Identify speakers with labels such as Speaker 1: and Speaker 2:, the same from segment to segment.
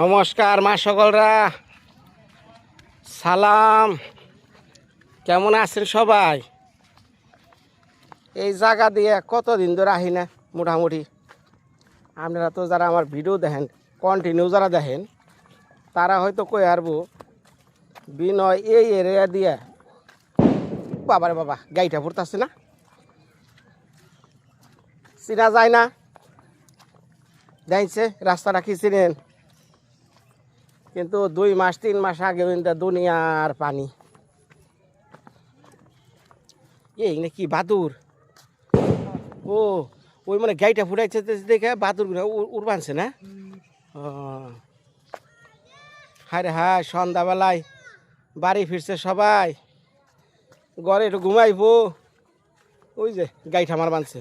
Speaker 1: নমস্কার মা সকলরা। সালাম। কেমন আছেন সবাই? এই জায়গা দিয়ে কতদিন ধরে আহি না, মোটামুটি? আপনারা তো যারা আমার ভিডিও দেখেন কন্টিনিউ যারা দেখেন, তারা হয়তো কই আরবো বিনয় এই এরিয়া দিয়ে বাবারে বাবা গাইটা পড়তেছে না? চিনা যায় না? যাইছে রাস্তাটা কি চিনেন? কিন্তু দুই মাস, তিন মাস আগে দুনিয়ার পানি। এই নাকি বাদুর? ও, ওই মানে গাইটা ফুটাইছে দেখে বাদুর উড় বানছে না? হায় রে হায়, সন্ধ্যাবেলায় বাড়ি ফিরছে সবাই। ঘরে একটু ঘুমাইবো। ওই যে গাইটা আমার বানছে।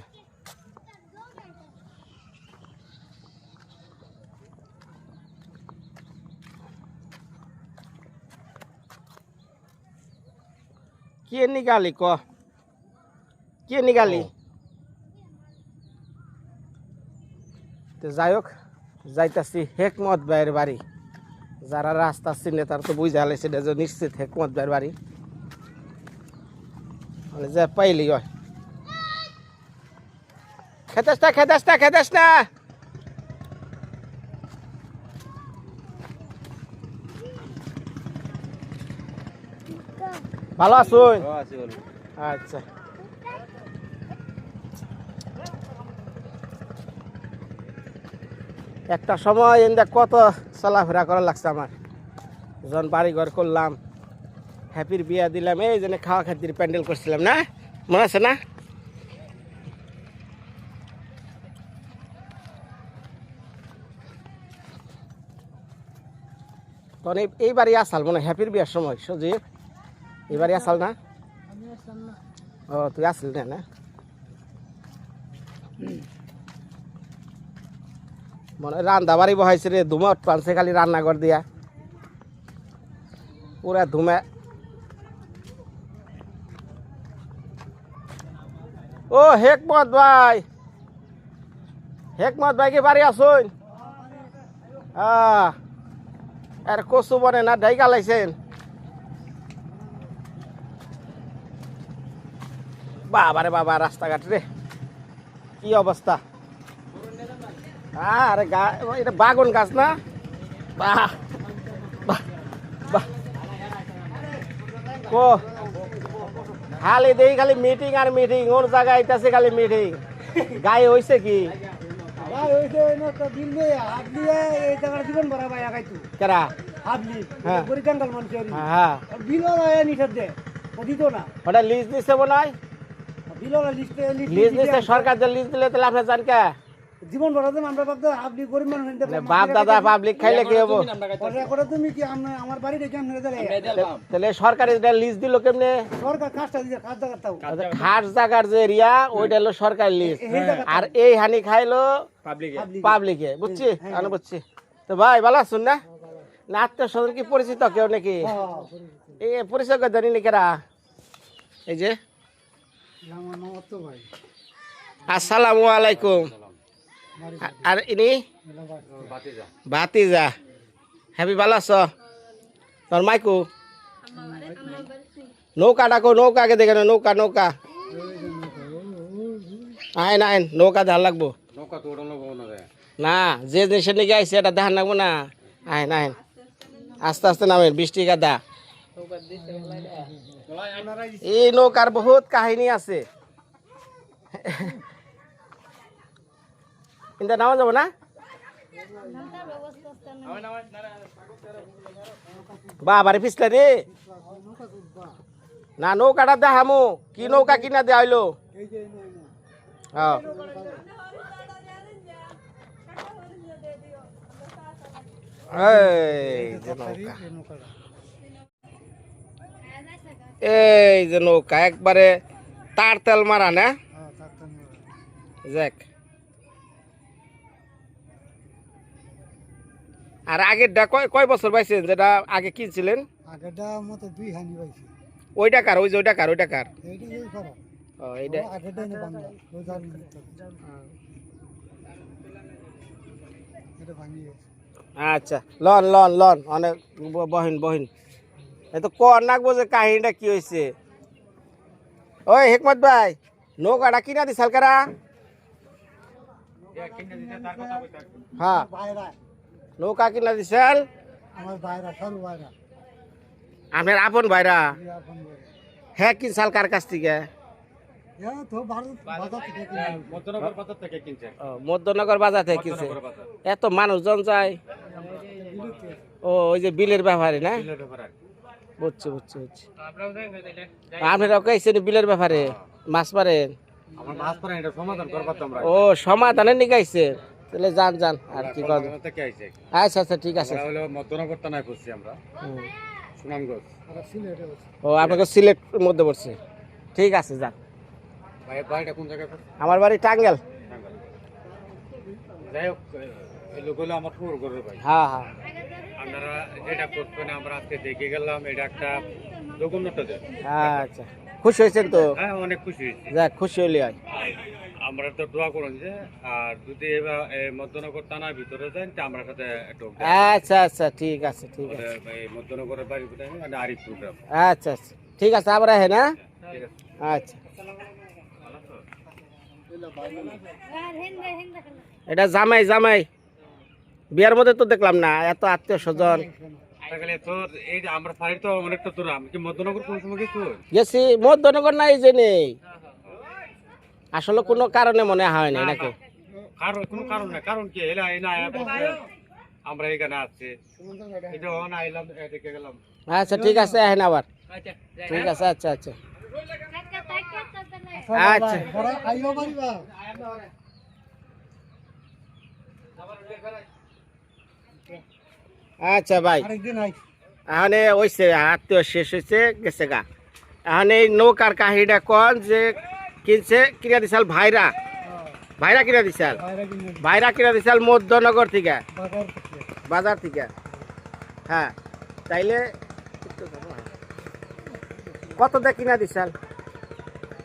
Speaker 1: কে নিগালি ক কে নিগালি তো যাই হোক যাইতাছি হেকমত ভাইয়ের বাড়ি যারা রাস্তা চিনে তার তো বুঝা এটা যে নিশ্চিত হেকমত ভাইয়ের বাড়ি মানে যে পাইলি হয় খেতাস না খেতাস না খেতাস না ভালো আছুন আচ্ছা। একটা সময় এন্দা কত চলাফেরা করা লাগছে আমার। যখন বাড়ি ঘর করলাম হ্যাপির বিয়া দিলাম এই জন্য খাওয়া খাতির প্যান্ডেল করছিলাম না? মনে আছে না? তখন এই বাড়ি আসাল মনে হ্যাপির বিয়ার সময় সজীব। এই বাড়ি আসাল না ও তুই আসলি না না মনে হয় রান্না বাড়ি বহাইছে রে ধুমা পানছে খালি রান্নাঘর দিয়া পুরা ধুমা ও হেকমত ভাই হেকমত ভাই কি বাড়ি আসুন আহ আর কচু বনে না ঢাইকা লাইছেন বাবারে বাবা রাস্তাঘাট রে। কি অবস্থা? আরে গা এটা বাগুন গাছ না? বাহ কো খালি দেই খালি মিটিং আর মিটিং ওর জায়গায় আইতাছে খালি মিটিং গায়ে হইছে কি? কেরা? হ্যাঁ। হ্যাঁ হ্যাঁ। ওটা লিজ দিছে হয়?
Speaker 2: লিস্টে
Speaker 1: লিজ সরকার যে লিজ দিলে তাহলে আপনি জান কে
Speaker 2: জীবন ভরা তো আমরা ভাবতো হাবলি গরিব মানুষ
Speaker 1: মানে বাপ দাদা পাবলিক খাইলে কি হব?
Speaker 2: পয়সা করে তুমি কি আমার বাড়ি রেখে আমরা দিলে
Speaker 1: তাহলে লিজ দিল কেমনে?
Speaker 2: সরকার কাজটা দিছে কাজ জায়গা
Speaker 1: খাস জায়গার যে এরিয়া ওইটা হলো সরকারি লিজ আর এই হানি খাইলো পাবলিকে বুঝছি? আমি বুঝছি। তো ভাই ভালো আছুন না? না আত্মীয় স্বজন কি পরিচিত কেউ নাকি? এই পরিচয় জানি নাকি এই যে
Speaker 2: আমার নাম অত ভাই
Speaker 1: আসসালামু আলাইকুম। আর ইনি? ভাতিজা। হ্যাপি ভালো আছ? তোর মাইকু? নৌকা ডাকো, নৌকা আগে দেখে নৌকা নৌকা। আইন আইন, নৌকা ধার লাগবো। না, যে দেশের নাকি আইসে এটা ধার লাগবো না। আইন আইন। আস্তে আস্তে নামেন বৃষ্টি গাদা। এই নৌকার বহুত কাহিনী আছে। কিন্তু নামা যাব না? বাবারে পিছলে রে। না, নৌকাটা দেখামু। কি নৌকা কিনা দেয়া হইল?
Speaker 2: এই যে
Speaker 1: হ্যাঁ। এই যে নৌকা। এই যে নৌকা একবারে তার তেল মারা না? যাক। আর আগেরটা কয় কয় বছর পাইছেন যেটা আগে কিনছিলেন?
Speaker 2: আগেটা মতো দুই হানি পাইছি।
Speaker 1: ওইটা কার? ওই যে ওইটা কার? ওইটা কার? ও এইটা আচ্ছা লন লন লন। অনেক বহিন বহিন। এ তো কর নাকবো যে কাহিনীটা কি হয়েছে ওই হেকমত ভাই নৌকাটা কিনা দিস হালকারা হ্যাঁ নৌকা কিনা দিছেন
Speaker 2: আমার বাইরা সরু
Speaker 1: আপনার আপন ভাইরা
Speaker 2: এই আপন বাইরা।
Speaker 1: হ্যাঁ কিনছাল কার কাছ থেকে?
Speaker 2: এ তো ভারত বাজার থেকে কিনে।
Speaker 3: মধ্যনগর বাজার থেকে কিনছে।
Speaker 1: এত মানুষজন যায়। ও ওই যে বিলের ব্যাপারে না?
Speaker 3: বিলের ব্যাপারে
Speaker 1: বুঝছি বুঝছি বুঝছি। আপনারা কেছেন বিলের ব্যাপারে মাছ মারেন।
Speaker 3: আমার মাছ পরে এটা সমাধান
Speaker 1: ও সমাধানে নিগাইছে তাহলে যান যান আর কি
Speaker 3: আইছে।
Speaker 1: আচ্ছা আচ্ছা ঠিক আছে। ও আপনাকে সিলেট মধ্যে পড়ছে ঠিক আছে যান? আমার বাড়ি টাঙ্গেল
Speaker 3: যাই হোক এই আমার
Speaker 1: হ্যাঁ হ্যাঁ।
Speaker 3: আপনারা যেটা করছেন আমরা আজকে দেখে গেলাম এটা একটা জঘন্যত
Speaker 1: আচ্ছা। খুশি হয়েছেন তো?
Speaker 3: হ্যাঁ অনেক খুশি হয়েছি।
Speaker 1: যাক খুশি হইলে হয়।
Speaker 3: আমরা তো দোয়া করুন যে আর যদি এবার এই মধ্যনগর থানার ভিতরে যান তা আমরা সাথে একটু
Speaker 1: আচ্ছা আচ্ছা ঠিক আছে ঠিক আছে।
Speaker 3: মধ্যনগরের বাড়ি মানে আরিফ প্রোগ্রাম
Speaker 1: আচ্ছা আচ্ছা ঠিক আছে আবার হ্যাঁ? না? আচ্ছা এটা জামাই জামাই। বিয়ার মধ্যে তো দেখলাম না এত আত্মীয় স্বজন।
Speaker 3: গেছো?
Speaker 1: মধ্যনগর নাই যে নেই। আসলে কোনো কারণে মনে হয় না নাকি?
Speaker 3: কোনো কারণ না কারণ কি? এলা এই না আমরা এখানে
Speaker 1: আচ্ছা ঠিক আছে হ্যাঁ আবার। ঠিক আছে আচ্ছা আচ্ছা। আচ্ছা।
Speaker 2: পারিবা
Speaker 1: আচ্ছা ভাই। এখানে ওইছে আত্মীয় শেষ হয়েছে গেছে গা। এখন এই নৌকার কাহিনীটা কন যে কিনছে কিনা দিছাল ভাইরা। ভাইরা কিনা দিছাল। ভাইরা কিনা দিছাল মধ্যনগর থেকে।
Speaker 2: বাজার থেকে।
Speaker 1: হ্যাঁ তাইলে কত দিয়ে কিনা দিছাল?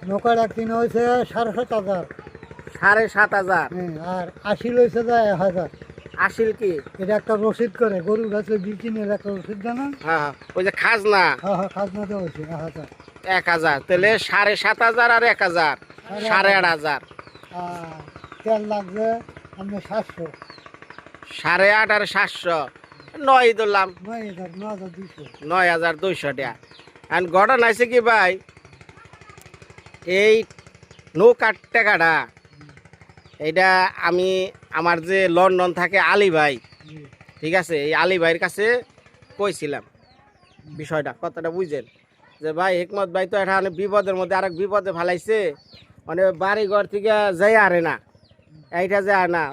Speaker 2: নৌকাটা কিনে হয়েছে সাড়ে সাত হাজার।
Speaker 1: সাড়ে সাত হাজার।
Speaker 2: হ্যাঁ, আর আশি লইছে যায় এক হাজার।
Speaker 1: আসিল কি?
Speaker 2: এটা একটা রসিদ করে গরুর গাছে বিকিনের একটা রসিদ জানা?
Speaker 1: হ্যাঁ হ্যাঁ ওই যে খাজনা।
Speaker 2: হ্যাঁ হ্যাঁ খাজনা দেওয়া হয়েছে এক হাজার।
Speaker 1: তাহলে সাড়ে সাত হাজার আর এক হাজার সাড়ে আট হাজার।
Speaker 2: তেল লাগবে আপনার সাতশো।
Speaker 1: সাড়ে আট আর সাতশো নয় ধরলাম
Speaker 2: নয় হাজার
Speaker 1: দুইশো। টাকা। আর ঘটনা আছে কি ভাই? এই নৌকার টাকাটা এইটা আমি আমার যে লন্ডন থাকে আলী ভাই ঠিক আছে? এই আলী ভাইয়ের কাছে কইছিলাম বিষয়টা কথাটা বুঝছেন? যে ভাই হেকমত ভাই তো এটা অনেক বিপদের মধ্যে আরেক বিপদে ফালাইছে। মানে বাড়ি ঘর থেকে যাই আরে না। এইটা যে আর না।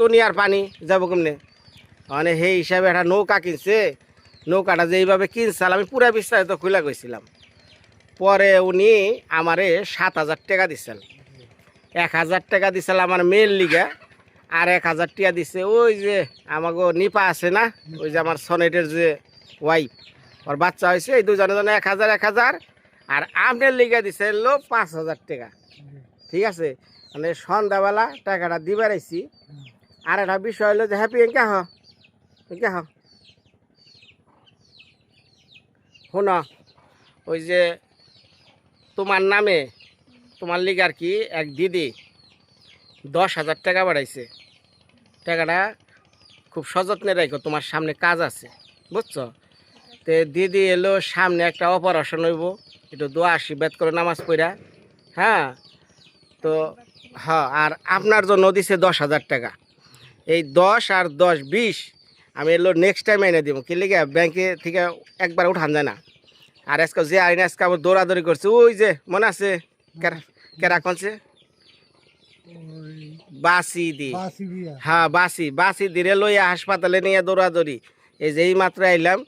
Speaker 1: দুনিয়ার পানি যাব কেমনে? মানে সেই হিসাবে একটা নৌকা কিনছে। নৌকাটা যে এইভাবে কিনছাল আমি পুরা বিস্তারিত খুলে গেছিলাম পরে উনি আমারে সাত হাজার টাকা দিছেন। এক হাজার টাকা দিছিল আমার মেয়ের লিগে, আর এক হাজার টাকা দিছে ওই যে আমাকে নিপা আছে না, ওই যে আমার সনেটের যে ওয়াইফ ওর বাচ্চা হয়েছে, এই দুজনে জনে এক হাজার এক হাজার, আর আপনার লিগে দিছে হলো পাঁচ হাজার টাকা। ঠিক আছে? মানে সন্ধ্যাবেলা টাকাটা দিবার আইছি। আর একটা বিষয় হলো যে, হ্যাপি এঙ্কা হ হ শোন, ওই যে তোমার নামে তোমার লিগে আর কি এক দিদি দশ হাজার টাকা বাড়াইছে। টাকাটা খুব সযত্নে রাখো তোমার সামনে কাজ আছে, বুঝছ? তো দিদি এলো, সামনে একটা অপারেশন হইব, একটু দোয়া আশীর্বাদ করে নামাজ পড়া হ্যাঁ? তো হ্যাঁ আর আপনার জন্য দিছে দশ হাজার টাকা। এই দশ আর দশ বিশ, আমি এলো নেক্সট টাইম এনে দিব, কি লিগে? ব্যাংকে থেকে একবার উঠান যায় না। আর আজকে যে আইন আজকে আবার দৌড়াদৌড়ি করছে, ওই যে, মনে আছে? কেরা
Speaker 2: ওই
Speaker 1: বাসি দি। হ্যাঁ বাসি। বাসি দিরে লইয়া হাসপাতালে নিয়ে দৌড়াদৌড়ি। এই যে এই মাত্র আইলাম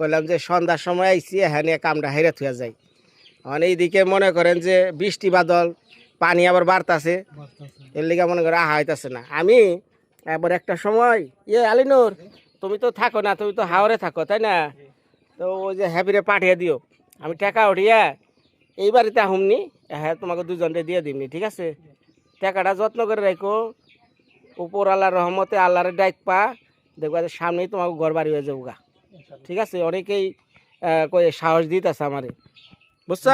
Speaker 1: কইলাম যে সন্ধ্যার সময় হ্যাঁ নিয়ে কামটা হেরে থুয়া যাই। মানে এইদিকে মনে করেন যে বৃষ্টি বাদল পানি আবার বাড়তাছে।
Speaker 2: বাড়তাছে।
Speaker 1: এর লিগে মনে করে আহা হইতাছে না। আমি এবার একটা সময় ইয়ে আলিনুর তুমি তো থাকো না তুমি তো হাওড়ে থাকো তাই না? তো ওই যে হ্যাপিরে পাঠিয়ে দিও। আমি টাকা উঠিয়া এই বাড়িতে আহুমনি। হ্যাঁ তোমাকে দুজনকে দিয়ে দিমনি ঠিক আছে? টাকাটা যত্ন করে রাখো। উপর আল্লাহর রহমতে আল্লাহরে ডাক পা। দেখবা যে সামনেই তোমাকে ঘর বাড়ি হয়ে যাব গা ঠিক আছে? অনেকেই সাহস দিতেছে আমারে। বুঝছ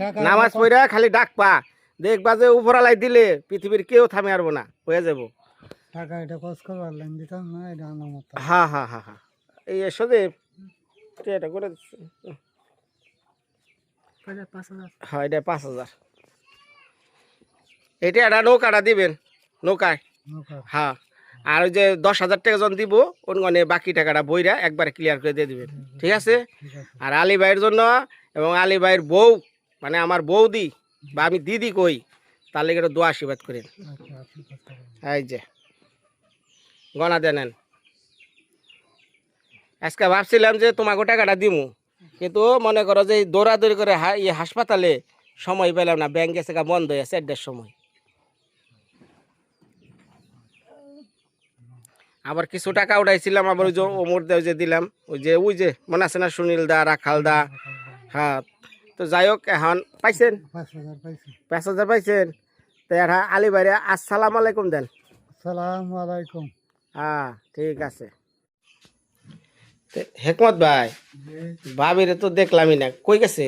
Speaker 2: টাকা
Speaker 1: নামাজ পড়া খালি ডাক পা। দেখবা যে উপরালাই দিলে পৃথিবীর কেউ থামে আরবো না হয়ে যাব।
Speaker 2: টাকা এটা খরচ করবার লাইন দিতাম না এটা আমার
Speaker 1: হ্যাঁ হ্যাঁ হ্যাঁ হ্যাঁ এই এসো যে এটা করে দিচ্ছি। হ্যাঁ এটা পাঁচ হাজার। এটা একটা নৌকাটা দিবেন নৌকায়? হ্যাঁ। আর ওই যে দশ হাজার টাকা জন দিব ওনগনে বাকি টাকাটা বইরা একবারে ক্লিয়ার করে দিয়ে দিবেন। ঠিক আছে? আর আলী ভাইয়ের জন্য এবং আলী ভাইয়ের বউ মানে আমার বৌদি বা আমি দিদি কই তার লেগে একটু দোয়া আশীর্বাদ করেন।
Speaker 2: আচ্ছা
Speaker 1: এই যে গনা দেন। আজকে ভাবছিলাম যে তোমাকে টাকাটা দিমু। কিন্তু মনে করো যে দৌড়াদৌড়ি করে এই হাসপাতালে সময় পেলাম না ব্যাংক গেছে বন্ধ হয়ে আছে সময়। আবার কিছু টাকা উঠাইছিলাম আবার ওই যে ওমর দেও যে দিলাম ওই যে ওই যে মনে আছে না সুনীল দা রাখাল দা? হ্যাঁ তো যাই হোক এখন পাইছেন?
Speaker 2: পাঁচ হাজার
Speaker 1: পাইছেন। তো এটা আলী বাইরে আসসালাম আলাইকুম দেন।
Speaker 2: সালাম আলাইকুম।
Speaker 1: হ্যাঁ ঠিক আছে। হেকমত ভাই? ভাবিরে তো দেখলামই না। কই গেছে?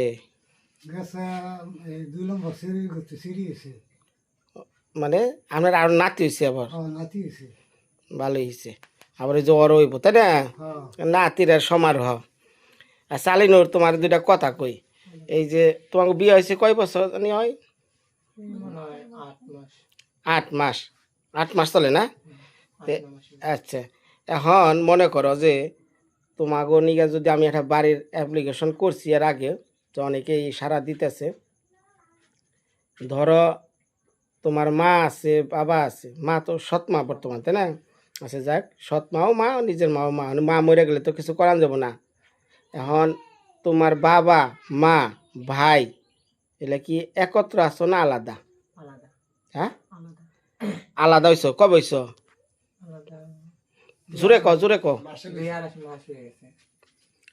Speaker 1: মানে আপনার আর নাতি হয়েছে আবার?
Speaker 2: নাতি এসে
Speaker 1: হয়েছে আবার ওই যে ওর হইব তাই না?
Speaker 2: হ্যাঁ।
Speaker 1: নাতির আর সমারোহ। আর চালিনোর তোমার দুইটা কথা কই? এই যে তোমার বিয়ে হয়েছে কয় বছর জানি হয়? আট মাস। আট মাস চলে না? আচ্ছা। এখন মনে করো যে তোমাকে নিয়ে যদি আমি একটা বাড়ির অ্যাপ্লিকেশন করছি এর আগে তো অনেকেই সারা দিতেছে। ধরো তোমার মা আছে বাবা আছে মা তো সৎ মা বর্তমান তাই না? আছে যাক সৎ মাও মা নিজের মাও মা মা মরে গেলে তো কিছু করান যাব না। এখন তোমার বাবা মা ভাই এগুলা কি একত্র আছো না আলাদা? হ্যাঁ? আলাদা। হইছো কবে হইছো? জোরে ক জোরে ক।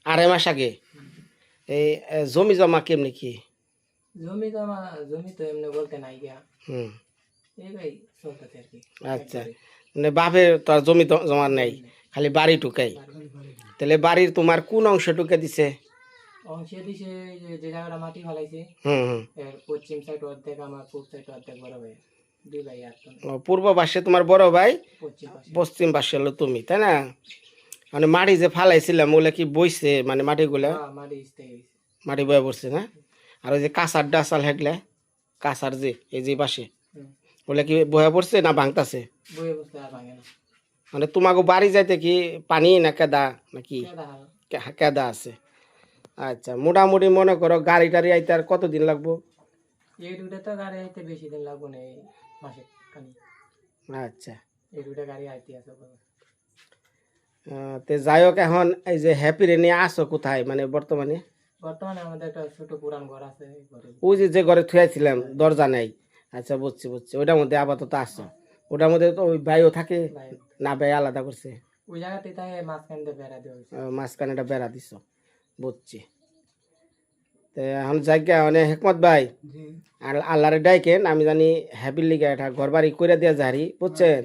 Speaker 1: আড়াই মাস আগে। এই জমি জমা কেমনি কি?
Speaker 4: জমি আমার জমি তো এমনি বলতে নাই গিয়া।
Speaker 1: হুম। আচ্ছা। মানে বাপের তো জমি জমা নেই খালি বাড়ি টুকাই তাহলে বাড়ির তোমার কোন অংশ টুকে দিছে?
Speaker 4: অংশে দিছে যে যে জায়গাটা মাটি ফেলাইছে
Speaker 1: হুম হুম।
Speaker 4: পশ্চিম সাইড অর্ধেক আমার পূর্ব সাইড অর্ধেক বড় ভাই
Speaker 1: পূর্ব পাশে তোমার বড় ভাই
Speaker 4: পশ্চিম পাশে।
Speaker 1: হলো তুমি তাই না? মানে মাটি যে ফালাইছিলাম ওগুলা কি বইছে মানে মাটিগুলা?
Speaker 4: মাটি
Speaker 1: বয়ে পড়ছে না? আর ওই যে কাঁচার ডাসাল হেগলে কাঁচার যে এই যে পাশে। ওগুলা কি বয়ে পড়ছে না ভাঙতাছে? মানে তোমাকে বাড়ি যাইতে কি পানি না কেদা নাকি?
Speaker 4: কেদা
Speaker 1: আছে? আচ্ছা মোটামুটি মনে করো গাড়ি টাড়ি আইতে আর কতদিন লাগবো?
Speaker 4: এই দুটা তো গাড়ি আইতে বেশি দিন লাগবো না মাসে খানি
Speaker 1: আচ্ছা।
Speaker 4: এই দুটা গাড়ি আইতে আছে
Speaker 1: তে যাই হোক এখন এই যে হ্যাপি রে নিয়ে আসো কোথায় মানে বর্তমানে?
Speaker 4: বর্তমানে আমাদের একটা ছোট পুরান ঘর আছে
Speaker 1: ওই যে যে ঘরে থুয়াইছিলাম দরজা নেই। আচ্ছা বুঝছি বুঝছি। ওটার মধ্যে আপাতত আসো। ওটার মধ্যে তো ওই ভাইও থাকে না ভাই আলাদা করছে?
Speaker 4: ওই জায়গাতে তাই মাঝখান বেড়া দেওয়া
Speaker 1: মাঝখানে একটা বেড়া দিছ বুঝছি। এখন জায়গা মানে হেকমত ভাই। আর আল্লাহরে ডাইকেন আমি জানি হ্যাপির লিগে একটা ঘর বাড়ি করে দিয়ে যারি বুঝছেন?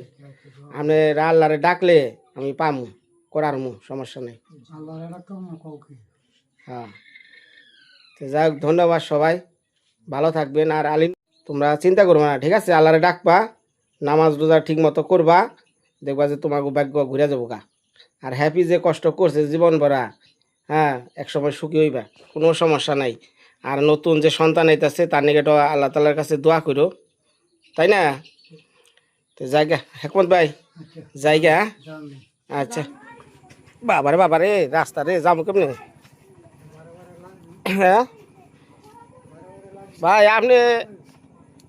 Speaker 1: আপনি আল্লাহরে ডাকলে আমি পামু করার মু সমস্যা নেই। হ্যাঁ। তো যাই হোক ধন্যবাদ সবাই ভালো থাকবেন। আর আলিম তোমরা চিন্তা করবে না ঠিক আছে? আল্লাহরে ডাকবা নামাজ রোজা ঠিক মতো করবা দেখবা যে তোমাকে ভাগ্য ঘুরে যাব গা আর হ্যাপি যে কষ্ট করছে জীবন ভরা হ্যাঁ এক সময় সুখী হইবা, কোনো সমস্যা নাই। আর নতুন যে সন্তান আইতাছে, তার নিকে তো আল্লাহ তালার কাছে দোয়া করো তাই না? তো জায়গা, হেকমত ভাই? জায়গা? আচ্ছা। বাবারে বাবারে, রাস্তা রে, যাব কেমনে? হ্যাঁ? ভাই, আপনি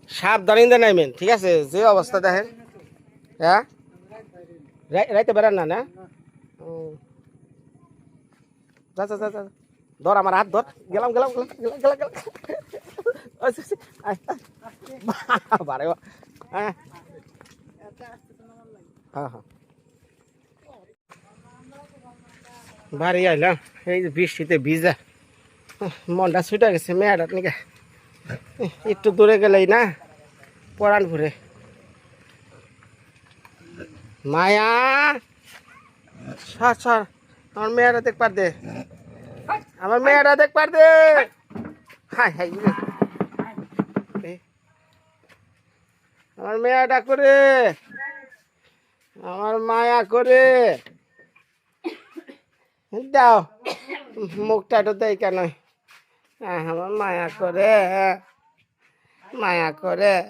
Speaker 1: সাবধানে দিয়ে নাইবেন, ঠিক আছে? যে অবস্থা দেখেন। হ্যাঁ? রাই- রাইতে বেড়ান না না। যা যা যা যা। ধর আমার হাত ধর। গেলাম গেলাম গেলাম গেলাম গেলাম গেলাম। আচ্ছা, আচ্ছা, আচ্ছা। বাবারে বা- হ্যাঁ। হ্যাঁ হ্যাঁ। বাড়ি আইলাম এই যে বৃষ্টিতে ভিজা। মনটা ছুটে গেছে মেয়েটার নিকে। একটু দূরে গেলেই না? পরান ঘুরে মায়া! সর সর আমার মেয়েরা দেখ পার দে। আমার মেয়েরা দেখ পার দে। হাই হাই আমার মেয়েটা করে। আমার মায়া করে। দাও। মুখটা তো দেয় কেন? আমার মায়া করে। মায়া করে।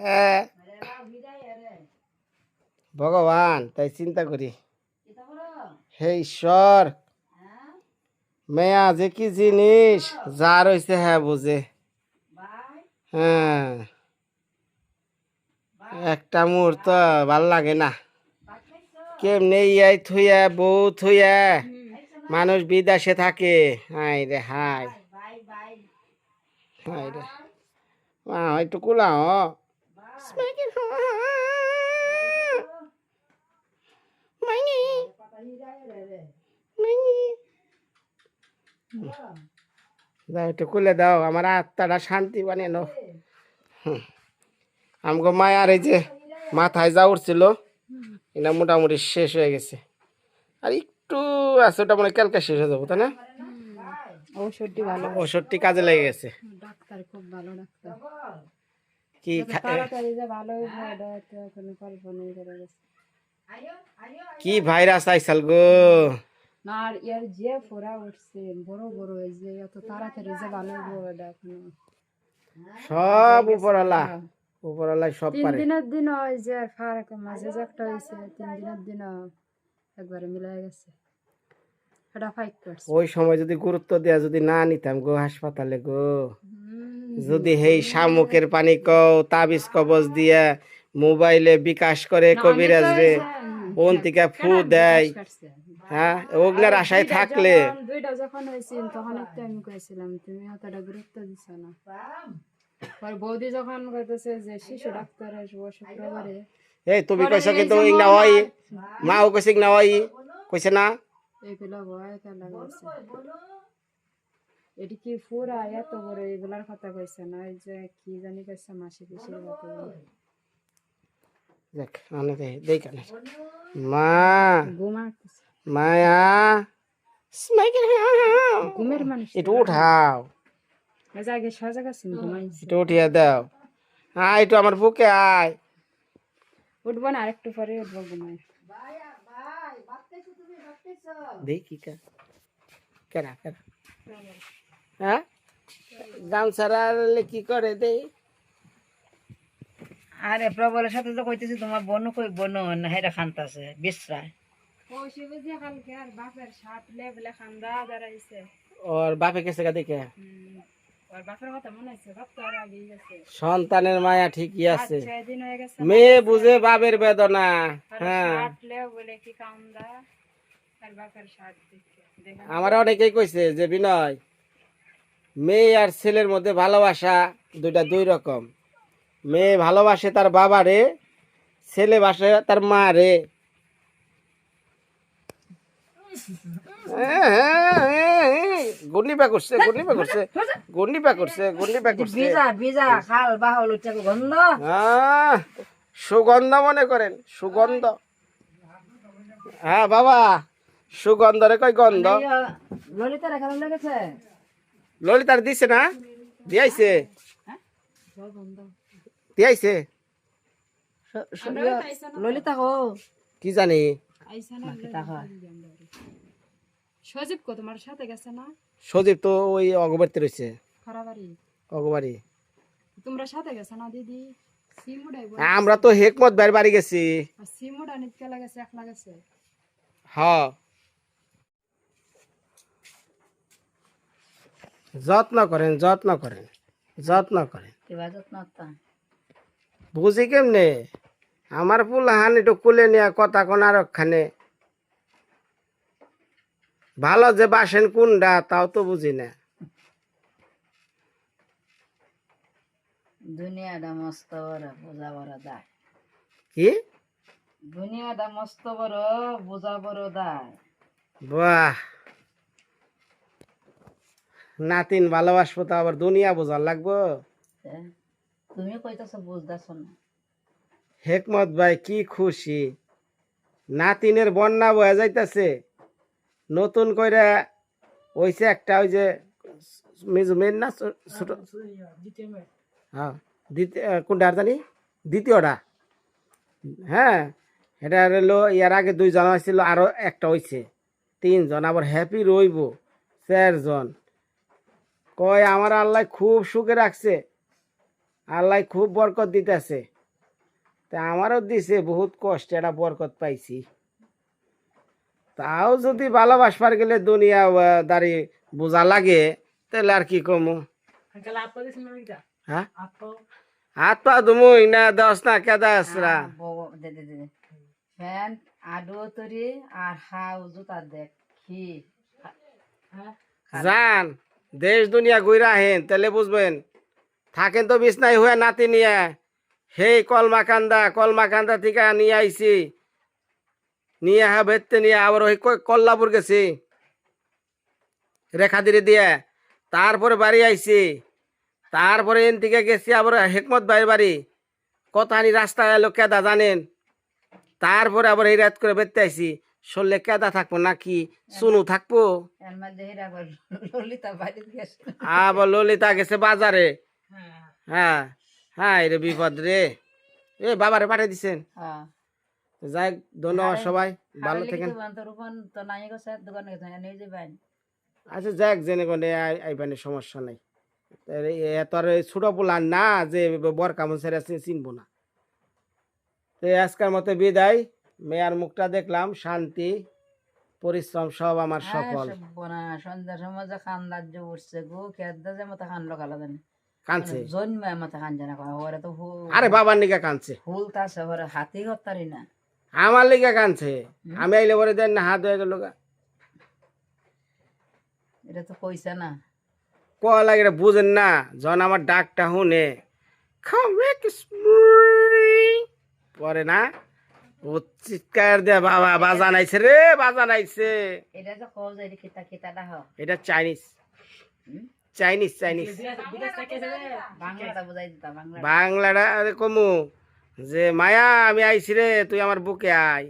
Speaker 1: ভগবান, তাই চিন্তা করি। হে ঈশ্বর। মেয়া, যে কি জিনিস? যার হয়েছে হ্যাঁ বুঝে। হ্যাঁ। একটা মুহূর্ত, ভালো লাগে না। কেমনে ইয়াই থুয়া বউ থুয়া মানুষ বিদেশে থাকে। হাই রে হাই হাই রে। মা, একটু কুলাও। মাইনি। মাইনি। দাও একটু কুলে দাও আমার আত্মাটা শান্তি বানিয়ে হুম। আমগো মায়ার এই যে মাথায় যা উঠছিল এটা মোটামুটি শেষ হয়ে গেছে। আর একটু আছে ওটা মনে কালকে শেষ হয়ে যাব তাই না?
Speaker 5: ভালো
Speaker 1: ওষুধটি কাজে লেগে গেছে।
Speaker 5: ডাক্তার খুব ভালো ডাক্তার।
Speaker 1: কি ভাইরাস আইসাল গো।
Speaker 5: আর এর যে উঠছে বড় বড় এই যে এত তাড়াতাড়ি যে ভালো এটা
Speaker 1: সব উপরওয়ালা উপরওয়ালা সব
Speaker 5: তিন দিনের দিন ওই যে ফারাক মাঝে যে একটা হয়েছে তিন দিনের দিন একবারে মিলাই গেছে এটা ফাইট করছে
Speaker 1: ওই সময় যদি গুরুত্ব দেয়া যদি না নিতাম গো হাসপাতালে গো। যদি হেই শামুকের পানি কও তাবিজ কবজ দিয়া মোবাইলে বিকাশ করে কবিরাজ রে ওন থেকে ফু দেয়। হ্যাঁ ওগুলার আশায় থাকলে।
Speaker 5: দুইটা যখন হয়েছিল তখন একটু আমি কইছিলাম তুমি অতটা গুরুত্ব দিছ না। পর বৌদি যখন কইতেছে যে শিশু ডাক্তার আসব শুক্রবারে।
Speaker 1: এই তুমি কইছো কিন্তু ইগনা ওই
Speaker 5: আর-
Speaker 1: কইছে ইগনা ওই কইছে না?
Speaker 5: এইগুলো ভয় খেলা গেছে এটি কি ফুরা? এত বড় এগুলার কথা কইছে না? এই যে কি জানি কইছে মাসি কথা।
Speaker 1: দেখ আনে মা!
Speaker 5: ঘুমা
Speaker 1: মায়া
Speaker 5: ঘুমের মানুষ
Speaker 1: একটু উঠাও।
Speaker 5: আগে সাজা ঘুমাইছে
Speaker 1: একটু উঠিয়ে দাও। একটু আমার বুকে আয়।
Speaker 5: উঠবো না আরেকটু পরে উঠবো ঘুমাই
Speaker 1: কি কা কেনা কেনা হ্যাঁ? গামছাড়া কি করে দেই
Speaker 6: আরে প্রবলের সাথে তো কইতেছি তোমার বোন কই বোন না হেরা খান্তাছে বিশ্রায়।
Speaker 5: ওই যে কালকে আর বাপের শার্ট লেবলে খান্দা দাঁড়াইছে।
Speaker 1: ওর বাপে গেছে গা দেখে? সন্তানের মায়া ঠিকই আছে। মেয়ে বুঝে বাপের বেদনা। হ্যাঁ। আমার অনেকেই কইছে যে বিনয় মেয়ে আর ছেলের মধ্যে ভালোবাসা দুইটা দুই রকম। মেয়ে ভালোবাসে তার বাবারে ছেলে বাসে তার মা রে। গুন্ডিপা করছে গুন্ডিপা করছে গুন্ডিপা করছে গুন্ডিপা করছে
Speaker 6: ভিজা ভিজা খাল বাহল গন্ধ।
Speaker 1: সুগন্ধ মনে করেন সুগন্ধ। হ্যাঁ বাবা সুগন্ধ রে কই গন্ধ?
Speaker 6: ললিতা রেখা লেগেছে।
Speaker 1: ললিতার দিছে না? দিয়াইছে? দিয়াইছে?
Speaker 6: ললিতা হো
Speaker 1: কি জানি?
Speaker 5: আইসা না সজীব কো তোমার সাথে গেছে না?
Speaker 1: সজীব তো ওই অগবাড়িতে রয়েছে।
Speaker 5: খারাবাড়ি?
Speaker 1: অগবাড়ি।
Speaker 5: তোমরা সাথে গেছে না দিদি?
Speaker 1: আমরা তো হেকমত বাইর বাড়ি গেছি।
Speaker 5: আর সিমুডা নিতে লাগেছে একলা গেছে?
Speaker 1: হ। যত্ন করেন যত্ন করেন যত্ন করেন।
Speaker 6: কিবা যত্ন তা
Speaker 1: বুঝি কেমনে? আমার পুলাহান একটু কুলে নিয়ে কথা কোন আর ওখানে। ভালো যে বাসেন কোনটা তাও তো বুঝি না।
Speaker 6: দুনিয়াটা মস্ত বড় বোঝা বড় দায়।
Speaker 1: কি?
Speaker 6: দুনিয়াটা মস্ত বড় বোঝা বড় দায়।
Speaker 1: বাহ। নাতিন ভালোবাসবো তো আবার দুনিয়া বোঝার লাগবো।
Speaker 6: তুমি কইতাছ বুঝদাছ না।
Speaker 1: হেকমত ভাই কি খুশি। নাতিনের বন্যা বয়ে যাইতাছে। নতুন করে হইছে একটা ওই যে মেজু মেন না ছোট হ্যাঁ দ্বিতীয় কোনটা আর জানি? দ্বিতীয়টা। হ্যাঁ এটা হলো ইয়ার আগে দুইজন হয়েছিল আরও একটা হয়েছে তিনজন আবার হ্যাপি রইব চারজন। কয় আমার আল্লাহ খুব সুখে রাখছে। আল্লাহ খুব বরকত দিতেছে। তা আমারও দিছে বহুত কষ্ট এটা বরকত পাইছি। তাও যদি ভালোবাসবার গেলে দুনিয়া দাঁড়ি বোঝা লাগে তাহলে আর কি কমু? হ্যাঁ? হাত পা? ধুমুই না দশ না কেদা আসরা
Speaker 6: আডো তরি আর হাউ জুতা দেখ
Speaker 4: হ্যাঁ?
Speaker 1: দেশ দুনিয়া ঘুরে আহেন তাহলে বুঝবেন থাকেন তো বিছনাই হয়ে নাতি নিয়ে সেই কলমাকান্দা কলমাকান্দা থেকে নিয়ে আইছি। নিয়ে হ্যাঁ ভেততে নিয়ে আবার ওই কল্লাপুর গেছি। রেখা দিয়ে দিয়ে। তারপরে বাড়ি আইছি। তারপরে এন থেকে গেছি আবার হেকমত ভাইয়ের বাড়ি। কতখানি রাস্তা এলো কেদা জানেন? তারপরে আবার এই রাত করে বেরতে আইছি। শরীরে কেদা থাকব নাকি? সুনু থাকব?
Speaker 6: আবার ললিতা গেছে
Speaker 1: বাজারে।
Speaker 4: হ্যাঁ।
Speaker 1: হ্যাঁ। হ্যাঁ রে বিপদ রে। এ বাবারে পাঠিয়ে দিছেন।
Speaker 6: হ্যাঁ।
Speaker 1: যাই ধন্যবাদ সবাই ভালো থাকেন। আচ্ছা যাক জেনে কোনে আইবানি সমস্যা নাই। তার ছোট পোলার না যে বর কামন সেরে চিনবো না। তো আজকের মতো বিদায়। মেয়ার মুখটা দেখলাম শান্তি পরিশ্রম সব আমার সফল।
Speaker 6: বনা সন্ধ্যার সময় যে খান রাজ্য উঠছে গো কেদা যে মতো খান জানে।
Speaker 1: কানছে
Speaker 6: জন্মায় মতো কয় তো
Speaker 1: আরে বাবার নিকা কানছে
Speaker 6: ফুল তাছে হাতি করতারি না।
Speaker 1: আমার লিগা কানছে আমি আইলে পরে দেন না হাত হয়ে গেল গা।
Speaker 6: এটা তো কইছে না।
Speaker 1: ক লাগে এটা বুঝেন না যখন আমার ডাকটা শুনে। পরে না ও চিৎকার দে বাবা বাজা নাইছে রে বাজা নাইছে
Speaker 6: এটা তো কও এটা কিতা কিতাটা
Speaker 1: এটা চাইনিজ। Chinese Chinese.
Speaker 6: বাংলাটা বুঝাই দিতা বাংলা
Speaker 1: বাংলাটা আরে কমু। যে মায়া আমি আইছি রে তুই আমার বুকে আয়।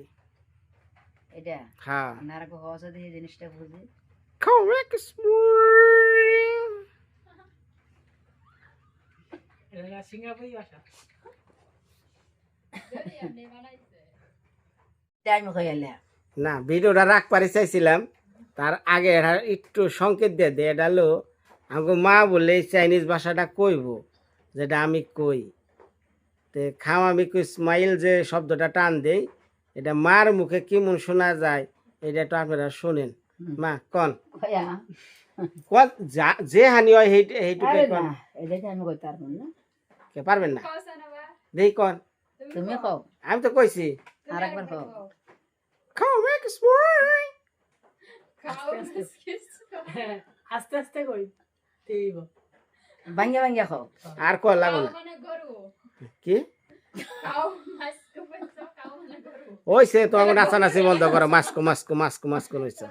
Speaker 6: এটা?
Speaker 1: হ্যাঁ।
Speaker 6: নারা কো হসে দিয়ে জিনিসটা বুঝি?
Speaker 1: খাবে
Speaker 4: এটা সিঙ্গাপুরি ভাষা
Speaker 6: টাইম হয়ে গেলে।
Speaker 1: না ভিডিওটা রাখ পারি চাইছিলাম। তার আগে এটা একটু সংকেত দিয়ে দে এটা হলো আমাকে মা বললে এই চাইনিজ ভাষাটা কইব যেটা আমি কই। তে খামামি কই স্মাইল যে শব্দটা টান দেই এটা মার মুখে কেমন শোনা যায় এটা একটু আপনারা শোনেন। মা কন। কন যা- যে হানি হয় সেই সেইটুকু কন। কে পারবেন না? দেই কন।
Speaker 6: তুমি কও।
Speaker 1: আমি তো কইছি।
Speaker 6: আরেকবার কও।
Speaker 1: খামামি স্মাইল
Speaker 4: আস্তে আস্তে। কই। ঠিক
Speaker 6: ভাঙ্গা ভাঙ্গা কও
Speaker 1: আর কল লাগো না। কি ওই সে তোমাকে নাচানাচি বন্ধ করো মাস্কো মাস্কো মাস্কো মাস্কো মাস্কো হয়েছে